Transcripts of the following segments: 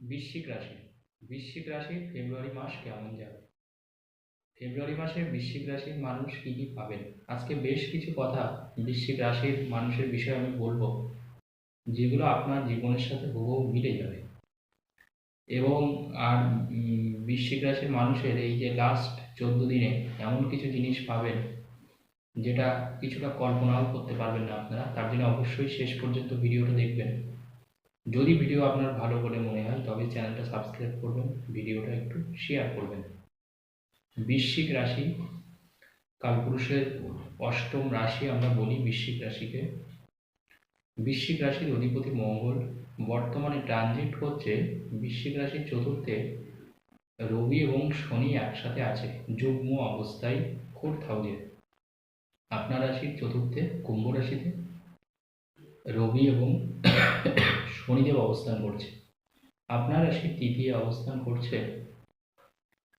বৃশ্চিক রাশি। বৃশ্চিক রাশি ফেব্রুয়ারি মাস কেমন যাবে? ফেব্রুয়ারি মাসে বৃশ্চিক রাশির মানুষ কী কী পাবেন? আজকে বেশ কিছু কথা বৃশ্চিক রাশির মানুষের বিষয়ে আমি বলব, যেগুলো আপনার জীবনের সাথে হুবহু মিলে যাবে। এবং আর বৃশ্চিক রাশির মানুষের এই যে লাস্ট চোদ্দ দিনে এমন কিছু জিনিস পাবেন, যেটা কিছুটা কল্পনাও করতে পারবেন না আপনারা, তার জন্য অবশ্যই শেষ পর্যন্ত ভিডিওটা দেখবেন। যদি ভিডিও আপনার ভালো বলে মনে হয়, তবে চ্যানেলটা সাবস্ক্রাইব করবেন ভিডিওটা একটু শেয়ার করবেন। বৃশ্চিক রাশি, কালপুরুষের অষ্টম রাশি আমরা বলি বৃশ্চিক রাশিকে। বৃশ্চিক রাশির অধিপতি মঙ্গল, বর্তমানে ট্রানজিট করছে, বৃশ্চিক রাশির চতুর্থে রবি এবং শনি একসাথে আছে, যুগ্ম অবস্থায় ফোর্থ হাউসে আপনার রাশির চতুর্থে কুম্ভ রাশিতে রবি এবং শনিদেব অবস্থান করছে। আপনার রাশির তৃতীয় অবস্থান করছে।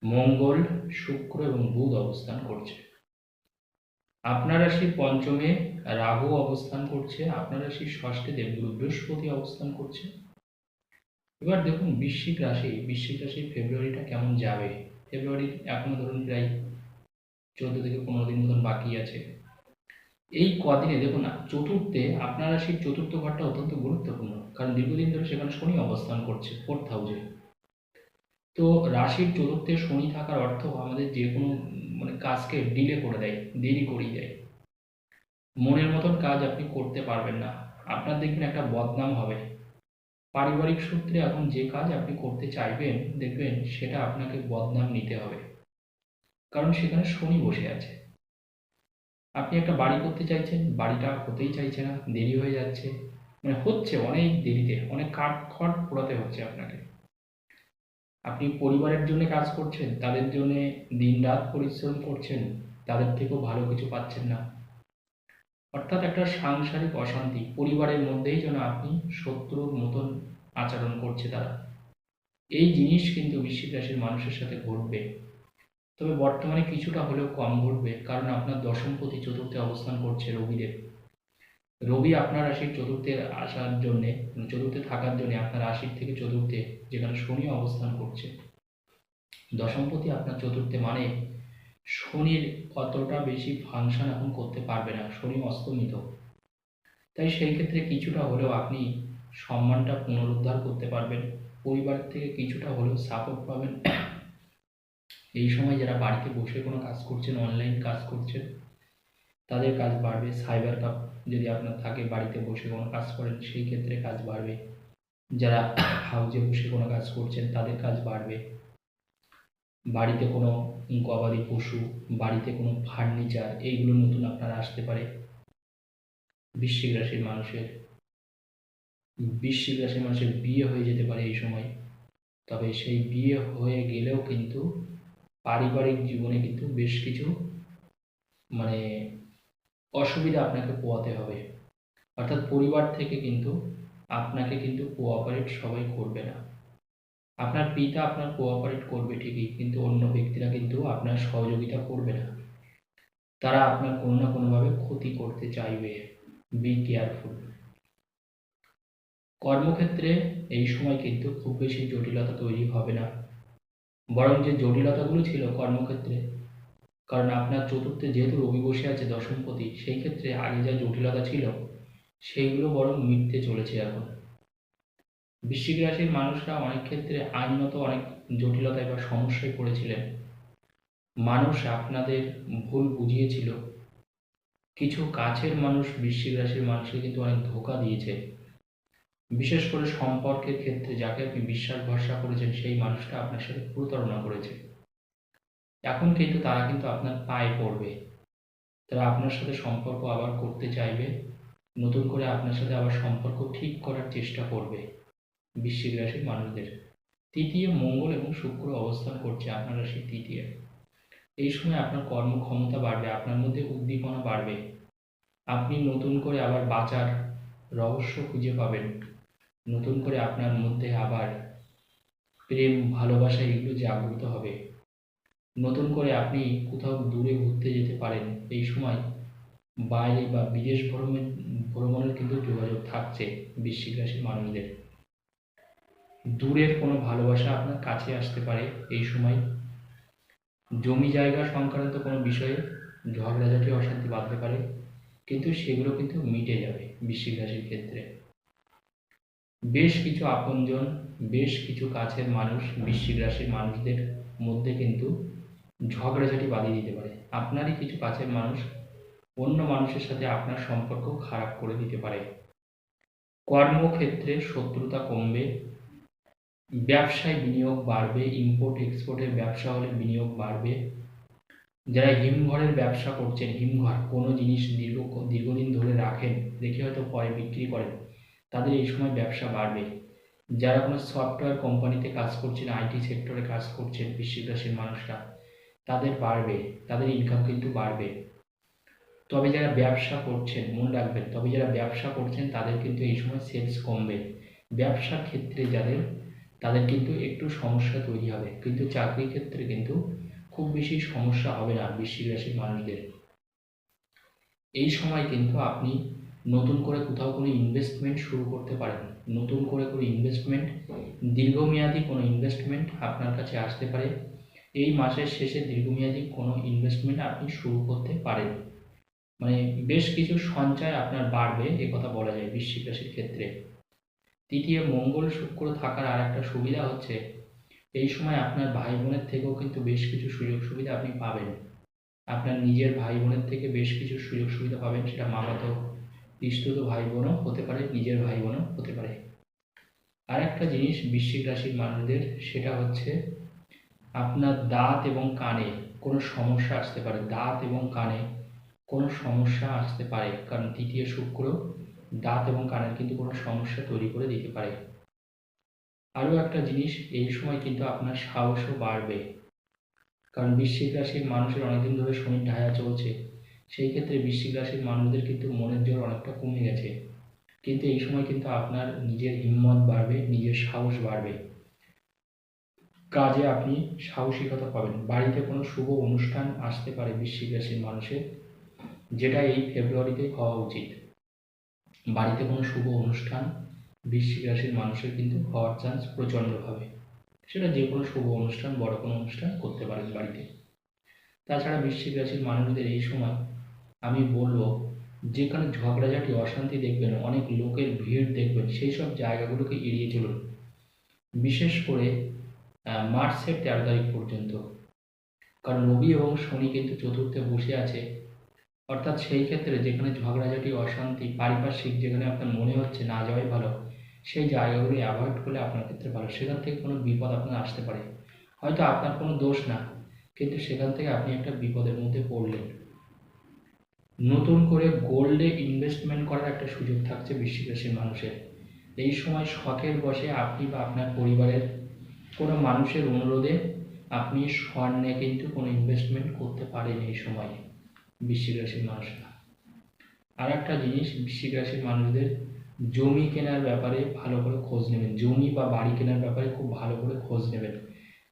মঙ্গল, শুক্র এবং বুধ অবস্থান করছে। আপনার রাশির পঞ্চমে রাহু অবস্থান করছে। আপনার রাশির ষষ্ঠে দেবগুরু বৃহস্পতি অবস্থান করছে। এবার দেখুন, বৃশ্চিক রাশি, বৃশ্চিক রাশির ফেব্রুয়ারিটা কেমন যাবে? ফেব্রুয়ারি এখনও ধরুন প্রায় চোদ্দ থেকে পনেরো দিন মতন বাকি আছে। এই কদিনে দেখুন না, চতুর্থে আপনার রাশির চতুর্থ ঘরটা অত্যন্ত গুরুত্বপূর্ণ। কারণ দীর্ঘদিন ধরে সেখানে শনি অবস্থান করছে ফোর্থ হাউসে তো রাশির চতুর্থে শনি থাকার অর্থ আমাদের যে কোনো মানে কাজকে ডিলে করে দেয়, দেরি করিয়ে দেয়। মনের মতন কাজ আপনি করতে পারবেন না। আপনার দেখবেন একটা বদনাম হবে। পারিবারিক সূত্রে এখন যে কাজ আপনি করতে চাইবেন, দেখবেন সেটা আপনাকে বদনাম নিতে হবে। কারণ সেখানে শনি বসে আছে। আপনি একটা বাড়ি করতে চাইছেন, বাড়িটা হতেই চাইছে না, দেরি হয়ে যাচ্ছে। মানে হচ্ছে অনেক দেরিতে, অনেক কাঠ খড় পোড়াতে হচ্ছে আপনাকে। আপনি পরিবারের জন্য কাজ করছেন, তাদের জন্য দিন রাত পরিশ্রম করছেন, তাদের থেকেও ভালো কিছু পাচ্ছেন না। অর্থাৎ একটা সাংসারিক অশান্তি, পরিবারের মধ্যেই যেন আপনি শত্রুর মতন আচরণ করছে তারা। এই জিনিস কিন্তু বৃশ্চিক রাশির মানুষের সাথে ঘটবে। তবে বর্তমানে কিছুটা হলেও কম ঘটবে, কারণ আপনার দশমপতি চতুর্থে অবস্থান করছে রবিদেব রবি আপনার রাশির চতুর্থে আসার জন্যে মানে চতুর্থে থাকার জন্য আপনার রাশির থেকে চতুর্থে যেখানে শনি অবস্থান করছে। দশমপতি আপনার চতুর্থে মানে শনির অতটা বেশি ফাংশন এখন করতে পারবে না, শনি অস্তমিত তাই সেই ক্ষেত্রে কিছুটা হলেও আপনি সম্মানটা পুনরুদ্ধার করতে পারবেন। পরিবার থেকে কিছুটা হলেও সাপোর্ট পাবেন। এই সময় যারা বাড়িতে বসে কোনো কাজ করছেন অনলাইন কাজ করছেন, তাদের কাজ বাড়বে। সাইবার কাপ যদি আপনার থাকে, বাড়িতে বসে কোনো কাজ করেন, সেই ক্ষেত্রে কাজ বাড়বে। যারা হাউজে বসে কোনো কাজ করছেন, তাদের কাজ বাড়বে। বাড়িতে কোনো গবাদি পশু, বাড়িতে কোনো ফার্নিচার এইগুলো নতুন আপনার আসতে পারে। বৃশ্চিক রাশির মানুষের, বৃশ্চিক রাশির মানুষের বিয়ে হয়ে যেতে পারে এই সময়। তবে সেই বিয়ে হয়ে গেলেও কিন্তু পারিবারিক জীবনে কিন্তু বেশ কিছু মানে অসুবিধা আপনাকে পোয়াতে হবে। অর্থাৎ পরিবার থেকে কিন্তু আপনাকে কিন্তু কোঅপারেট সবাই করবে না। আপনার পিতা আপনার কোঅপারেট করবে ঠিকই, কিন্তু অন্য ব্যক্তিরা কিন্তু আপনার সহযোগিতা করবে না। তারা আপনার কোনো না কোনোভাবে ক্ষতি করতে চাইবে। বি কেয়ারফুল কর্মক্ষেত্রে এই সময় কিন্তু খুব বেশি জটিলতা তৈরি হবে না। বরং যে জটিলতাগুলো ছিল কর্মক্ষেত্রে, কারণ আপনার চতুর্থে যেহেতু রবি বসে আছে দশমপতি, সেই ক্ষেত্রে আগে যা জটিলতা ছিল, সেইগুলো বরং মিটতে চলেছে এখন। বৃশ্চিক রাশির মানুষরা অনেক ক্ষেত্রে আইনত অনেক জটিলতায় বা সমস্যায় পড়েছিলেন। মানুষ আপনাদের ভুল বুঝিয়েছিল। কিছু কাছের মানুষ বৃশ্চিক রাশির মানুষকে কিন্তু অনেক ধোকা দিয়েছে। বিশেষ করে সম্পর্কের ক্ষেত্রে যাকে আপনি বিশ্বাস ভরসা করেছেন, সেই মানুষটা আপনার সাথে প্রতারণা করেছে। এখন কিন্তু তারা কিন্তু আপনার পায়ে পড়বে। তারা আপনার সাথে সম্পর্ক আবার করতে চাইবে। নতুন করে আপনার সাথে আবার সম্পর্ক ঠিক করার চেষ্টা করবে বৃশ্চিক রাশির মানুষদের। তৃতীয় মঙ্গল এবং শুক্র অবস্থান করছে আপনার রাশির তৃতীয়। এই সময় আপনার কর্মক্ষমতা বাড়বে, আপনার মধ্যে উদ্দীপনা বাড়বে। আপনি নতুন করে আবার বাঁচার রহস্য খুঁজে পাবেন। নতুন করে আপনার মধ্যে আবার প্রেম, ভালোবাসা এগুলো জাগ্রত হবে। নতুন করে আপনি কোথাও দূরে ঘুরতে যেতে পারেন। এই সময় বাইরে বা বিদেশ ভ্রমণ ভ্রমণের কিন্তু যোগাযোগ থাকছে বৃশ্চিক রাশির মানুষদের। দূরের কোনো ভালোবাসা আপনার কাছে আসতে পারে এই সময়। জমি জায়গা সংক্রান্ত কোনো বিষয়ে ঝগড়াঝাটি, অশান্তি বাঁধতে পারে, কিন্তু সেগুলো কিন্তু মিটে যাবে বৃশ্চিক রাশির ক্ষেত্রে। বেশ কিছু আপনজন, বেশ কিছু কাছের মানুষ, বৃশ্চিক রাশির মানুষদের মধ্যে কিন্তু ঝগড়াঝাটি বাঁধিয়ে দিতে পারে। আপনারই কিছু কাছের মানুষ অন্য মানুষের সাথে আপনার সম্পর্ক খারাপ করে দিতে পারে। কর্মক্ষেত্রে শত্রুতা কমবে, ব্যবসায় বিনিয়োগ বাড়বে ইম্পোর্ট এক্সপোর্টের ব্যবসা হলে বিনিয়োগ বাড়বে। যারা হিমঘরের ব্যবসা করছেন, হিমঘর কোনো জিনিস দীর্ঘ, দীর্ঘদিন ধরে রাখেন রেখে হয়তো পরে বিক্রি করেন। তাদের এই সময় ব্যবসা বাড়বে। যারা কোনো সফটওয়্যার কোম্পানিতে কাজ করছেন আইটি সেক্টরে কাজ করছেন রাশির মানুষরা, তাদের বাড়বে, তাদের ইনকাম কিন্তু বাড়বে। তবে যারা ব্যবসা করছেন, মনে রাখবেন, তবে যারা ব্যবসা করছেন, তাদের কিন্তু এই সময় সেলস কমবে। ব্যবসার ক্ষেত্রে যাদের, তাদের কিন্তু একটু সমস্যা তৈরি হবে। কিন্তু চাকরির ক্ষেত্রে কিন্তু খুব বেশি সমস্যা হবে না রাশির মানুষদের। এই সময় কিন্তু আপনি নতুন করে কোথাও কোনো ইনভেস্টমেন্ট শুরু করতে পারেন। নতুন করে কোনো ইনভেস্টমেন্ট দীর্ঘমেয়াদী কোনো ইনভেস্টমেন্ট আপনার কাছে আসতে পারে। এই মাসের শেষে দীর্ঘমেয়াদী কোনো ইনভেস্টমেন্ট আপনি শুরু করতে পারেন। মানে বেশ কিছু সঞ্চয় আপনার বাড়বে, এ কথা বলা যায় বৃশ্চিক রাশির ক্ষেত্রে। তৃতীয়, মঙ্গল শুক্র থাকার আর একটা সুবিধা হচ্ছে, এই সময় আপনার ভাই বোনের থেকেও কিন্তু বেশ কিছু সুযোগ সুবিধা আপনি পাবেন। আপনার নিজের ভাই বোনের থেকে বেশ কিছু সুযোগ সুবিধা পাবেন, সেটা মামাতো পিস্তুত ভাই বোনও হতে পারে, নিজের ভাই বোনও হতে পারে। আর একটা জিনিস বৃশ্চিক রাশির মানুষদের, সেটা হচ্ছে আপনার দাঁত এবং কানে কোনো সমস্যা আসতে পারে, দাঁত এবং কানে কোনো সমস্যা আসতে পারে, কারণ তৃতীয় শুক্র দাঁত এবং কানের কিন্তু কোনো সমস্যা তৈরি করে দিতে পারে। আরও একটা জিনিস, এই সময় কিন্তু আপনার সাহসও বাড়বে, কারণ বৃশ্চিক রাশির মানুষের অনেকদিন ধরে শনি ঢায়া চলছে। সেই ক্ষেত্রে বৃশ্চিক রাশির মানুষদের কিন্তু মনের জোর অনেকটা কমে গেছে। কিন্তু এই সময় কিন্তু আপনার নিজের হিম্মত বাড়বে, নিজের সাহস বাড়বে। কাজে আপনি সাহসিকতা পাবেন। বাড়িতে কোনো শুভ অনুষ্ঠান আসতে পারে বৃশ্চিক রাশির মানুষের, যেটা এই ফেব্রুয়ারিতে হওয়া উচিত। বাড়িতে কোনো শুভ অনুষ্ঠান বৃশ্চিক রাশির মানুষের কিন্তু হওয়ার চান্স প্রচণ্ডভাবে। সেটা যে কোনো শুভ অনুষ্ঠান, বড় কোনো অনুষ্ঠান করতে পারেন বাড়িতে। তাছাড়া বৃশ্চিক রাশির মানুষদের এই সময় আমি বলব, যেখানে ঝগড়াঝাটি, অশান্তি দেখবেন, অনেক লোকের ভিড় দেখবেন সেই সব জায়গাগুলোকে এড়িয়ে চলুন। বিশেষ করে মার্চের তেরো তারিখ পর্যন্ত। কারণ রবি এবং শনি কিন্তু চতুর্থে বসে আছে। অর্থাৎ সেই ক্ষেত্রে যেখানে ঝগড়াঝাটি, অশান্তি, পারিপার্শ্বিক যেখানে আপনার মনে হচ্ছে না যাওয়াই ভালো, সেই জায়গাগুলি অ্যাভয়েড করলে আপনার ক্ষেত্রে ভালো। সেখান থেকে কোনো বিপদ আপনার আসতে পারে। হয়তো আপনার কোনো দোষ না, কিন্তু সেখান থেকে আপনি একটা বিপদের মধ্যে পড়লেন। নতুন করে গোল্ডে ইনভেস্টমেন্ট করার একটা সুযোগ থাকছে বৃশ্চিক মানুষের। এই সময় শখের বসে আপনি বা আপনার পরিবারের কোনো মানুষের অনুরোধে আপনি স্বর্ণে কিন্তু কোনো ইনভেস্টমেন্ট করতে পারেন এই সময় বৃশ্চিক রাশির মানুষরা। আর একটা জিনিস বৃশ্চিক রাশির মানুষদের জমি কেনার ব্যাপারে ভালো করে খোঁজ নেবেন। জমি বা বাড়ি কেনার ব্যাপারে খুব ভালো করে খোঁজ নেবেন।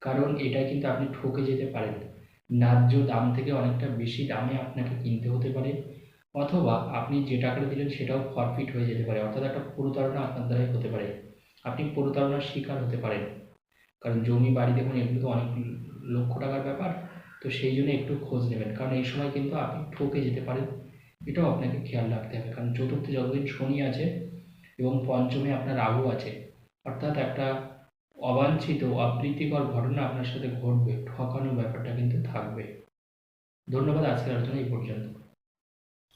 কারণ এটা কিন্তু আপনি ঠকে যেতে পারেন। ন্যায্য দাম থেকে অনেকটা বেশি দামে আপনাকে কিনতে হতে পারে। অথবা আপনি যে টাকাটা দিলেন সেটাও ফরফিট হয়ে যেতে পারে। অর্থাৎ একটা প্রতারণা আপনার দ্বারাই হতে পারে। আপনি প্রতারণার শিকার হতে পারেন। কারণ জমি, বাড়ি দেখুন, এগুলো তো অনেক লক্ষ টাকার ব্যাপার। তো সেই জন্য একটু খোঁজ নেবেন। কারণ এই সময় কিন্তু আপনি ঠকে যেতে পারেন। এটাও আপনাকে খেয়াল রাখতে হবে। কারণ চতুর্থে যতদিন শনি আছে এবং পঞ্চমে আপনার রাহু আছে, অর্থাৎ একটা অবাঞ্ছিত অপ্রীতিকর ঘটনা আপনার সাথে ঘটবে, ঠকানোর ব্যাপারটা কিন্তু থাকবে। ধন্যবাদ, আজকের আলোচনা এই পর্যন্ত।